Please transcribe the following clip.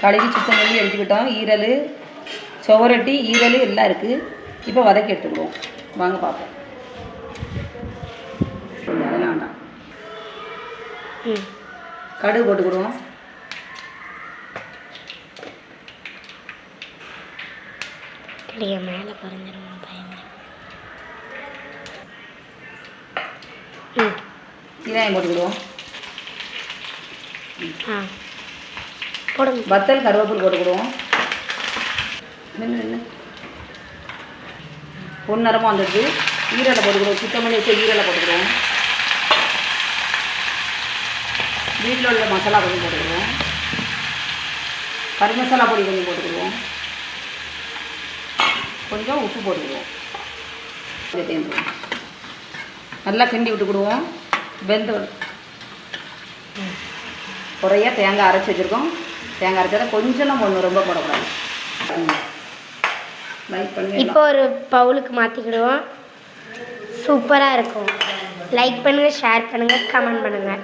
கழுவி சுத்தம் பண்ணி எடுத்துக்கிட்டோம். ஈரல் சுவரொட்டி ஈரல் எல்லாம் இருக்குது இப்போ வதக்கி எடுத்துக்கிடுவோம் வாங்க பார்ப்போம். அதெல்லாம் வேண்டாம் கடுகு போட்டுக்கிடுவோம் மேலே பறந்துடும் பயங்க ம். சீராயம் போட்டுக்கிடுவோம் ஆ. போடுங்க. வத்தல் கருவேப்பில் போட்டுக்கிடுவோம் பொன்னரமாக வந்துடுது ஈரலை போட்டுக்கிடுவோம் சுத்தம் பண்ணி வச்ச ஈரலை போட்டுக்கிடுவோம் வீட்டில் உள்ள மசாலா கொஞ்சம் போட்டுக்கிடுவோம் கறி மசாலா பொடி கொஞ்சம் போட்டுக்கிடுவோம் கொஞ்சம் உப்பு போட்டுக்கிடுவோம் தேர்ந்துடும் நல்லா கிண்டி விட்டுக்கிடுவோம் வெந்த குறைய தேங்காய் அரைச்சி வச்சுருக்கோம். தேங்காய் அரைச்சதை கொஞ்சம் நம்ம ஒன்று ரொம்ப போடக்கூடாது. லைக் பண்ணுங்க இப்போ ஒரு பவுலுக்கு மாற்றிக்கிடுவோம் சூப்பராக இருக்கும். லைக் பண்ணுங்கள் ஷேர் பண்ணுங்கள் கமெண்ட் பண்ணுங்கள்